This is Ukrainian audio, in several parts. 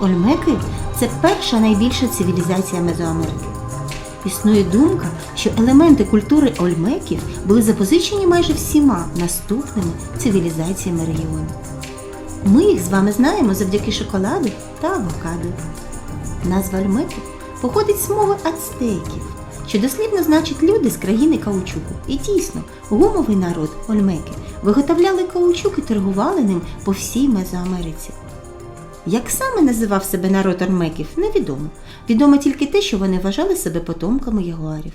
Ольмеки це перша найбільша цивілізація Мезоамерики. Існує думка, що елементи культури ольмеків були запозичені майже всіма наступними цивілізаціями регіону. Ми їх з вами знаємо завдяки шоколаду та авокадо. Назва ольмеків походить з мови ацтеків, що дослівно значить люди з країни каучуку. І дійсно, гумовий народ ольмеки виготовляли каучук і торгували ним по всій Мезоамериці. Як саме називав себе народ ольмеків, невідомо. Відомо тільки те, що вони вважали себе потомками ягуарів.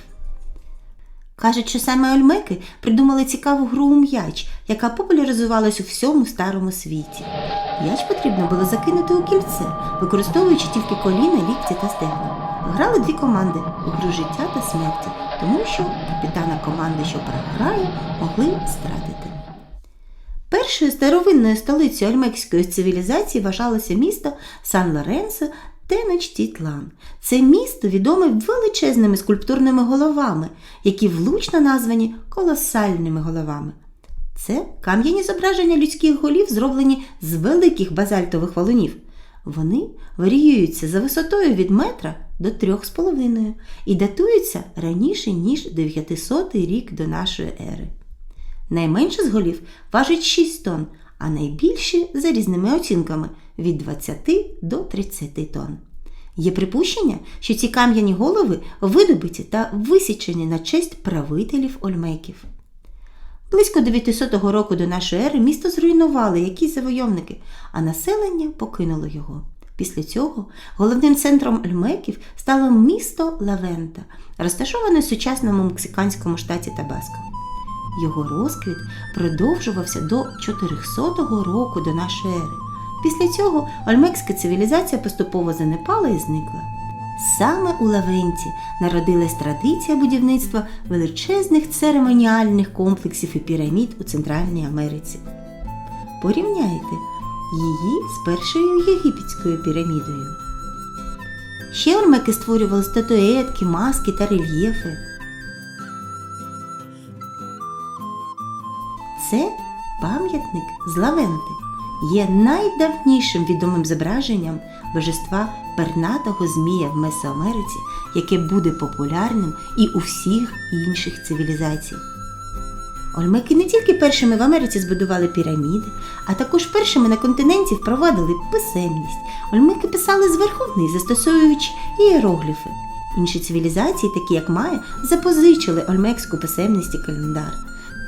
Кажуть, що саме ольмеки придумали цікаву гру у м'яч, яка популяризувалась у всьому старому світі. М'яч потрібно було закинути у кільце, використовуючи тільки коліна, лікті та стегна. Грали дві команди у гру життя та смерті, тому що капітана команди, що програє, могли стратити. Першою старовинною столицею ольмекської цивілізації вважалося місто Сан-Лоренсо Теночтітлан. Це місто відоме величезними скульптурними головами, які влучно названі колосальними головами. Це кам'яні зображення людських голів, зроблені з великих базальтових валунів. Вони варіюються за висотою від метра до трьох з половиною і датуються раніше, ніж 900 рік до нашої ери. Найменше з голів важить 6 тонн, а найбільші за різними оцінками від 20 до 30 тонн. Є припущення, що ці кам'яні голови видобиті та висічені на честь правителів ольмеків. Близько 900 року до нашої ери місто зруйнували якісь завойовники, а населення покинуло його. Після цього головним центром ольмеків стало місто Лавента, розташоване в сучасному мексиканському штаті Табаско. Його розквіт продовжувався до 400 року до нашої ери. Після цього ольмекська цивілізація поступово занепала і зникла. Саме у Лавенті народилась традиція будівництва величезних церемоніальних комплексів і пірамід у Центральній Америці. Порівняйте її з першою єгипетською пірамідою. Ще ольмеки створювали статуетки, маски та рельєфи. Це пам'ятник з Лавенти є найдавнішим відомим зображенням божества пернатого змія в Месоамериці, яке буде популярним і у всіх інших цивілізацій. Ольмеки не тільки першими в Америці збудували піраміди, а також першими на континенті впровадили писемність. Ольмеки писали зверху вниз, застосовуючи ієрогліфи. Інші цивілізації, такі як Майя, запозичили ольмекську писемність і календар.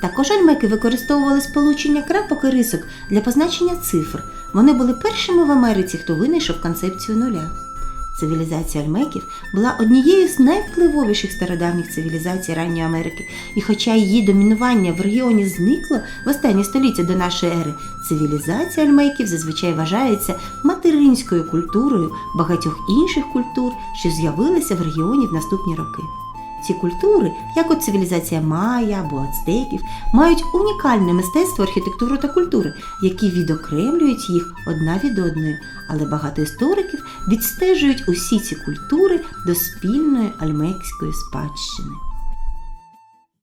Також ольмеки використовували сполучення крапок і рисок для позначення цифр. Вони були першими в Америці, хто винайшов концепцію нуля. Цивілізація ольмеків була однією з найвпливовіших стародавніх цивілізацій ранньої Америки, і хоча її домінування в регіоні зникло в останні століття до нашої ери, цивілізація ольмеків зазвичай вважається материнською культурою багатьох інших культур, що з'явилися в регіоні в наступні роки. Ці культури, як от цивілізація Майя або ацтеків, мають унікальне мистецтво, архітектуру та культури, які відокремлюють їх одна від одної, але багато істориків відстежують усі ці культури до спільної альмекської спадщини.